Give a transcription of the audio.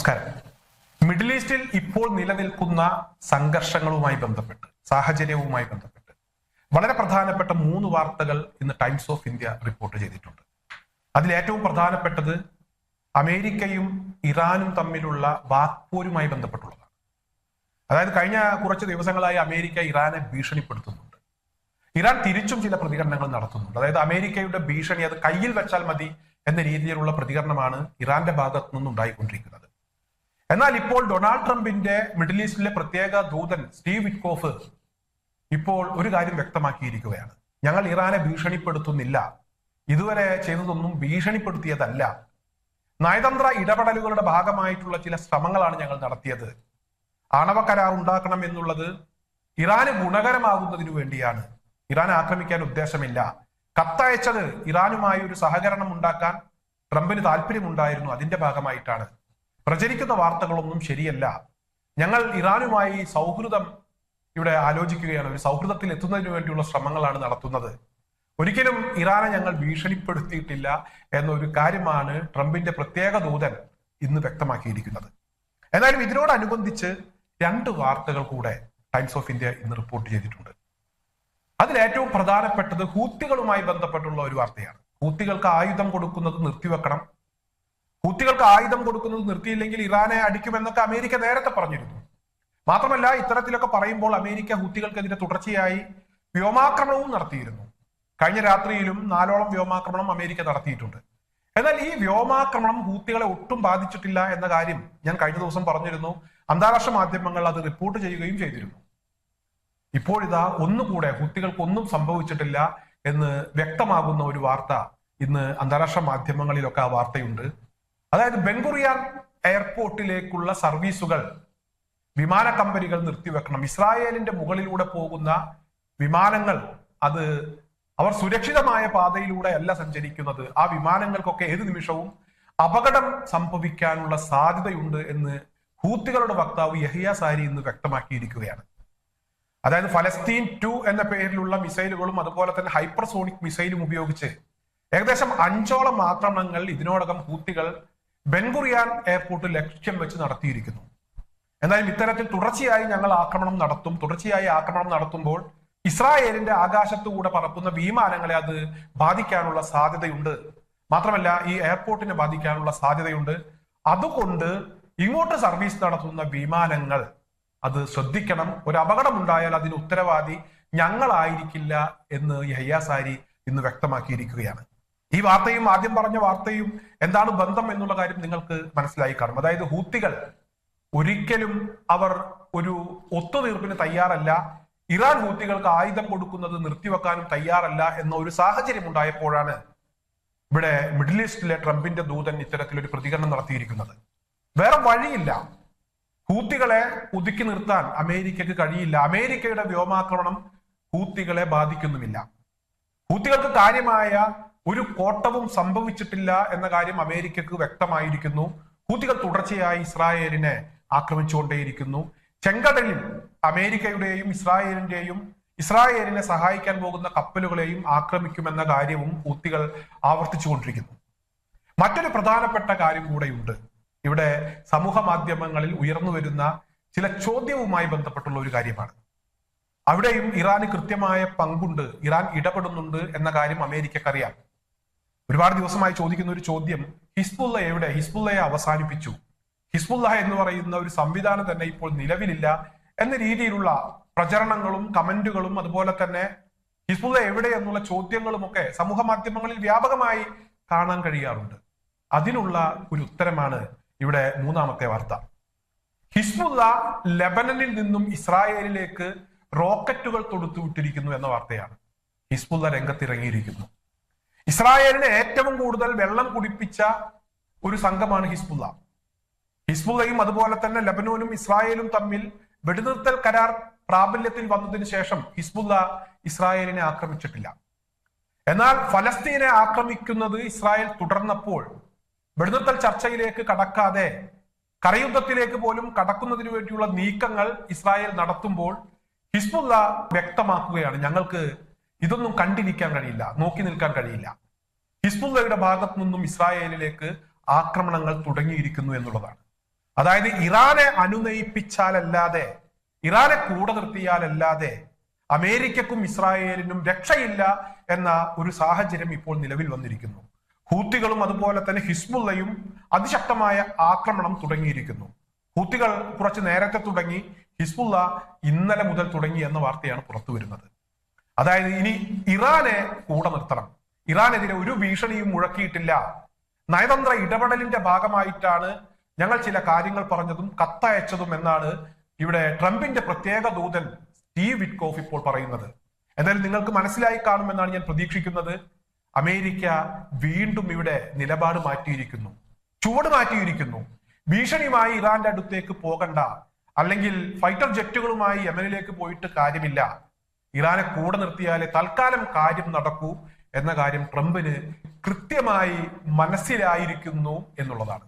നമസ്കാരം. മിഡിൽ ഈസ്റ്റിൽ ഇപ്പോൾ നിലനിൽക്കുന്ന സംഘർഷങ്ങളുമായി ബന്ധപ്പെട്ട് സാഹചര്യവുമായി ബന്ധപ്പെട്ട് വളരെ പ്രധാനപ്പെട്ട മൂന്ന് വാർത്തകൾ ഇന്ന് ടൈംസ് ഓഫ് ഇന്ത്യ റിപ്പോർട്ട് ചെയ്തിട്ടുണ്ട്. അതിൽ ഏറ്റവും പ്രധാനപ്പെട്ടത് അമേരിക്കയും ഇറാനും തമ്മിലുള്ള വാക്പോരുമായി ബന്ധപ്പെട്ടുള്ളതാണ്. അതായത് കഴിഞ്ഞ കുറച്ച് ദിവസങ്ങളായി അമേരിക്ക ഇറാനെ ഭീഷണിപ്പെടുത്തുന്നുണ്ട്. ഇറാൻ തിരിച്ചും ചില പ്രതികരണങ്ങൾ നടത്തുന്നുണ്ട്. അതായത് അമേരിക്കയുടെ ഭീഷണി അത് കയ്യിൽ വെച്ചാൽ മതി എന്ന രീതിയിലുള്ള പ്രതികരണമാണ് ഇറാന്റെ ഭാഗത്തു നിന്നും ഉണ്ടായിക്കൊണ്ടിരിക്കുന്നത് എന്നാൽ ഇപ്പോൾ ഡൊണാൾഡ് ട്രംപിന്റെ മിഡിൽ ഈസ്റ്റിലെ പ്രത്യേക ദൂതൻ സ്റ്റീവ് വിറ്റ്കോഫ് ഇപ്പോൾ ഒരു കാര്യം വ്യക്തമാക്കിയിരിക്കുകയാണ്. ഞങ്ങൾ ഇറാനെ ഭീഷണിപ്പെടുത്തുന്നില്ല. ഇതുവരെ ചെയ്തതൊന്നും ഭീഷണിപ്പെടുത്തിയതല്ല. നയതന്ത്ര ഇടപെടലുകളുടെ ഭാഗമായിട്ടുള്ള ചില ശ്രമങ്ങളാണ് ഞങ്ങൾ നടത്തിയത്. ആണവ കരാർ ഉണ്ടാക്കണം എന്നുള്ളത് ഇറാന് ഗുണകരമാകുന്നതിനു വേണ്ടിയാണ്. ഇറാൻ ആക്രമിക്കാൻ ഉദ്ദേശമില്ല. കത്തയച്ചത് ഇറാനുമായി ഒരു സഹകരണം ഉണ്ടാക്കാൻ ട്രംപിന് താല്പര്യമുണ്ടായിരുന്നു. അതിന്റെ ഭാഗമായിട്ടാണ്. പ്രചരിക്കുന്ന വാർത്തകളൊന്നും ശരിയല്ല. ഞങ്ങൾ ഇറാനുമായി സൗഹൃദം ഇവിടെ ആലോചിക്കുകയാണ്. ഒരു സൗഹൃദത്തിൽ എത്തുന്നതിന് വേണ്ടിയുള്ള ശ്രമങ്ങളാണ് നടത്തുന്നത്. ഒരിക്കലും ഇറാനെ ഞങ്ങൾ ഭീഷണിപ്പെടുത്തിയിട്ടില്ല എന്നൊരു കാര്യമാണ് ട്രംപിന്റെ പ്രത്യേക ദൂതൻ ഇന്ന് വ്യക്തമാക്കിയിരിക്കുന്നത്. എന്നാലും ഇതിനോടനുബന്ധിച്ച് രണ്ട് വാർത്തകൾ കൂടെ ടൈംസ് ഓഫ് ഇന്ത്യ ഇന്ന് റിപ്പോർട്ട് ചെയ്തിട്ടുണ്ട്. അതിൽ ഏറ്റവും പ്രധാനപ്പെട്ടത് ഹൂത്തികളുമായി ബന്ധപ്പെട്ടുള്ള ഒരു വാർത്തയാണ്. ഹൂത്തികൾക്ക് ആയുധം കൊടുക്കുന്നത് നിർത്തിവെക്കണം. ഹൂത്തികൾക്ക് ആയുധം കൊടുക്കുന്നത് നിർത്തിയില്ലെങ്കിൽ ഇറാനെ അടിക്കുമെന്നൊക്കെ അമേരിക്ക നേരത്തെ പറഞ്ഞിരുന്നു. മാത്രമല്ല ഇത്തരത്തിലൊക്കെ പറയുമ്പോൾ അമേരിക്ക ഹൂത്തികൾക്കെതിരെ തുടർച്ചയായി വ്യോമാക്രമണവും നടത്തിയിരുന്നു. കഴിഞ്ഞ രാത്രിയിലും നാലോളം വ്യോമാക്രമണം അമേരിക്ക നടത്തിയിട്ടുണ്ട്. എന്നാൽ ഈ വ്യോമാക്രമണം ഹൂത്തികളെ ഒട്ടും ബാധിച്ചിട്ടില്ല എന്ന കാര്യം ഞാൻ കഴിഞ്ഞ ദിവസം പറഞ്ഞിരുന്നു. അന്താരാഷ്ട്ര മാധ്യമങ്ങൾ അത് റിപ്പോർട്ട് ചെയ്യുകയും ചെയ്തിരുന്നു. ഇപ്പോഴിതാ ഒന്നുകൂടെ ഹൂത്തികൾക്ക് ഒന്നും സംഭവിച്ചിട്ടില്ല എന്ന് വ്യക്തമാകുന്ന ഒരു വാർത്ത ഇന്ന് അന്താരാഷ്ട്ര മാധ്യമങ്ങളിലൊക്കെ ആ വാർത്തയുണ്ട്. അതായത് ബെൻഗുറിയാൻ എയർപോർട്ടിലേക്കുള്ള സർവീസുകൾ വിമാന കമ്പനികൾ നിർത്തിവെക്കണം. ഇസ്രായേലിന്റെ മുകളിലൂടെ പോകുന്ന വിമാനങ്ങൾ അത് അവർ സുരക്ഷിതമായ പാതയിലൂടെ അല്ല സഞ്ചരിക്കുന്നത്. ആ വിമാനങ്ങൾക്കൊക്കെ ഏത് നിമിഷവും അപകടം സംഭവിക്കാനുള്ള സാധ്യതയുണ്ട് എന്ന് ഹൂത്തികളുടെ വക്താവ് യഹിയ സാരി ഇന്ന് വ്യക്തമാക്കിയിരിക്കുകയാണ്. അതായത് ഫലസ്തീൻ ടു എന്ന പേരിലുള്ള മിസൈലുകളും അതുപോലെ തന്നെ ഹൈപ്പർസോണിക് മിസൈലും ഉപയോഗിച്ച് ഏകദേശം അഞ്ചോളം ആക്രമണങ്ങൾ ഇതിനോടകം ഹൂത്തികൾ ബെൻഗുറിയാൻ എയർപോർട്ട് ലക്ഷ്യം വെച്ച് നടത്തിയിരിക്കുന്നു. എന്നാലും ഇത്തരത്തിൽ തുടർച്ചയായി ഞങ്ങൾ ആക്രമണം നടത്തും തുടർച്ചയായി ആക്രമണം നടത്തുമ്പോൾ ഇസ്രായേലിന്റെ ആകാശത്തുകൂടെ പറക്കുന്ന വിമാനങ്ങളെ അത് ബാധിക്കാനുള്ള സാധ്യതയുണ്ട്. മാത്രമല്ല ഈ എയർപോർട്ടിനെ ബാധിക്കാനുള്ള സാധ്യതയുണ്ട്. അതുകൊണ്ട് ഇങ്ങോട്ട് സർവീസ് നടത്തുന്ന വിമാനങ്ങൾ അത് ശ്രദ്ധിക്കണം. ഒരു അപകടം ഉണ്ടായാൽ അതിന് ഉത്തരവാദി ഞങ്ങളായിരിക്കില്ല എന്ന് യഹ്യാസാരി ഇന്ന് വ്യക്തമാക്കിയിരിക്കുകയാണ്. ഈ വാർത്തയും ആദ്യം പറഞ്ഞ വാർത്തയും എന്താണ് ബന്ധം എന്നുള്ള കാര്യം നിങ്ങൾക്ക് മനസ്സിലായി കാണും. അതായത് ഹൂത്തികൾ ഒരിക്കലും അവർ ഒരു ഒത്തുതീർപ്പിന് തയ്യാറല്ല. ഇറാൻ ഹൂത്തികൾക്ക് ആയുധം കൊടുക്കുന്നത് നിർത്തിവെക്കാനും തയ്യാറല്ല എന്ന ഒരു സാഹചര്യം ഉണ്ടായപ്പോഴാണ് ഇവിടെ മിഡിൽ ഈസ്റ്റിലെ ട്രംപിന്റെ ദൂതൻ ഇത്തരത്തിലൊരു പ്രതികരണം നടത്തിയിരിക്കുന്നത്. വേറെ വഴിയില്ല. ഹൂത്തികളെ ഒതുക്കി നിർത്താൻ അമേരിക്കക്ക് കഴിയില്ല. അമേരിക്കയുടെ വ്യോമാക്രമണം ഹൂത്തികളെ ബാധിക്കുന്നുമില്ല. ഹൂത്തികൾക്ക് കാര്യമായ ഒരു കോട്ടവും സംഭവിച്ചിട്ടില്ല എന്ന കാര്യം അമേരിക്കക്ക് വ്യക്തമായിരിക്കുന്നു. ഹൂത്തികൾ തുടർച്ചയായി ഇസ്രായേലിനെ ആക്രമിച്ചുകൊണ്ടേയിരിക്കുന്നു. ചെങ്കടലിൽ അമേരിക്കയുടെയും ഇസ്രായേലിന്റെയും ഇസ്രായേലിനെ സഹായിക്കാൻ പോകുന്ന കപ്പലുകളെയും ആക്രമിക്കുമെന്ന കാര്യവും ഹൂത്തികൾ ആവർത്തിച്ചുകൊണ്ടിരിക്കുന്നു. മറ്റൊരു പ്രധാനപ്പെട്ട കാര്യം കൂടെയുണ്ട്. ഇവിടെ സമൂഹ മാധ്യമങ്ങളിൽ ഉയർന്നു വരുന്ന ചില ചോദ്യവുമായി ബന്ധപ്പെട്ടുള്ള ഒരു കാര്യമാണ്. അവിടെയും ഇറാന് കൃത്യമായ പങ്കുണ്ട് ഇറാൻ ഇടപെടുന്നുണ്ട് എന്ന കാര്യം അമേരിക്കക്കറിയാം. ഒരുപാട് ദിവസമായി ചോദിക്കുന്ന ഒരു ചോദ്യം ഹിസ്ബുല്ല എവിടെ? ഹിസ്ബുള്ളയെ അവസാനിപ്പിച്ചു. ഹിസ്ബുല്ല എന്ന് പറയുന്ന ഒരു സംവിധാനം തന്നെ ഇപ്പോൾ നിലവിലില്ല എന്ന രീതിയിലുള്ള പ്രചരണങ്ങളും കമന്റുകളും അതുപോലെ തന്നെ ഹിസ്ബുല്ല എവിടെ എന്നുള്ള ചോദ്യങ്ങളും ഒക്കെ സമൂഹ മാധ്യമങ്ങളിൽ വ്യാപകമായി കാണാൻ കഴിയാറുണ്ട്. അതിനുള്ള ഒരു ഉത്തരമാണ് ഇവിടെ മൂന്നാമത്തെ വാർത്ത. ഹിസ്ബുല്ല ലെബനനിൽ നിന്നും ഇസ്രായേലിലേക്ക് റോക്കറ്റുകൾ തൊടുത്തുവിട്ടിരിക്കുന്നു എന്ന വാർത്തയാണ്. ഹിസ്ബുല്ല രംഗത്തിറങ്ങിയിരിക്കുന്നു. ഇസ്രായേലിനെ ഏറ്റവും കൂടുതൽ വെള്ളം കുടിപ്പിച്ച ഒരു സംഘമാണ് ഹിസ്ബുള്ള. ഹിസ്ബുള്ളയും അതുപോലെ തന്നെ ലബനോനും ഇസ്രായേലും തമ്മിൽ വെടിനിർത്തൽ കരാർ പ്രാബല്യത്തിൽ വന്നതിന് ശേഷം ഹിസ്ബുള്ള ഇസ്രായേലിനെ ആക്രമിച്ചിട്ടില്ല. എന്നാൽ ഫലസ്തീനെ ആക്രമിക്കുന്നത് ഇസ്രായേൽ തുടർന്നപ്പോൾ വെടിനിർത്തൽ ചർച്ചയിലേക്ക് കടക്കാതെ കരയുദ്ധത്തിലേക്ക് പോലും കടക്കുന്നതിന് വേണ്ടിയുള്ള നീക്കങ്ങൾ ഇസ്രായേൽ നടത്തുമ്പോൾ ഹിസ്ബുള്ള വ്യക്തമാക്കുകയാണ് ഞങ്ങൾക്ക് ഇതൊന്നും കണ്ടിരിക്കാൻ കഴിയില്ല നോക്കി നിൽക്കാൻ കഴിയില്ല. ഹിസ്ബുള്ളയുടെ ഭാഗത്തു നിന്നും ഇസ്രായേലിലേക്ക് ആക്രമണങ്ങൾ തുടങ്ങിയിരിക്കുന്നു എന്നുള്ളതാണ്. അതായത് ഇറാനെ അനുനയിപ്പിച്ചാലല്ലാതെ ഇറാനെ കൂടെ നിർത്തിയാലല്ലാതെ അമേരിക്കക്കും ഇസ്രായേലിനും രക്ഷയില്ല എന്ന ഒരു സാഹചര്യം ഇപ്പോൾ നിലവിൽ വന്നിരിക്കുന്നു. ഹൂത്തികളും അതുപോലെ തന്നെ ഹിസ്ബുള്ളയും അതിശക്തമായ ആക്രമണം തുടങ്ങിയിരിക്കുന്നു. ഹൂത്തികൾ കുറച്ച് നേരത്തെ തുടങ്ങി ഹിസ്ബുള്ള ഇന്നലെ മുതൽ തുടങ്ങി എന്ന വാർത്തയാണ് പുറത്തു വരുന്നത് അതായത് ഇനി ഇറാനെ കൂടെ നിർത്തണം. ഇറാനെതിരെ ഒരു ഭീഷണിയും മുഴക്കിയിട്ടില്ല. നയതന്ത്ര ഇടപെടലിന്റെ ഭാഗമായിട്ടാണ് ഞങ്ങൾ ചില കാര്യങ്ങൾ പറഞ്ഞതും കത്തയച്ചതും എന്നാണ് ഇവിടെ ട്രംപിന്റെ പ്രത്യേക ദൂതൻ സ്റ്റീവ് വിറ്റ്കോഫ് ഇപ്പോൾ പറയുന്നത്. എന്തായാലും നിങ്ങൾക്ക് മനസ്സിലായി കാണുമെന്നാണ് ഞാൻ പ്രതീക്ഷിക്കുന്നത്. അമേരിക്ക വീണ്ടും ഇവിടെ നിലപാട് മാറ്റിയിരിക്കുന്നു. ചുവട് മാറ്റിയിരിക്കുന്നു. ഭീഷണിയുമായി ഇറാന്റെ അടുത്തേക്ക് പോകണ്ട. അല്ലെങ്കിൽ ഫൈറ്റർ ജെറ്റുകളുമായി യമനിലേക്ക് പോയിട്ട് കാര്യമില്ല. ഇറാനെ കൂടെ നിർത്തിയാലേ തൽക്കാലം കാര്യം നടക്കൂ എന്ന കാര്യം ട്രംപിന് കൃത്യമായി മനസ്സിലായിരിക്കുന്നു എന്നുള്ളതാണ്.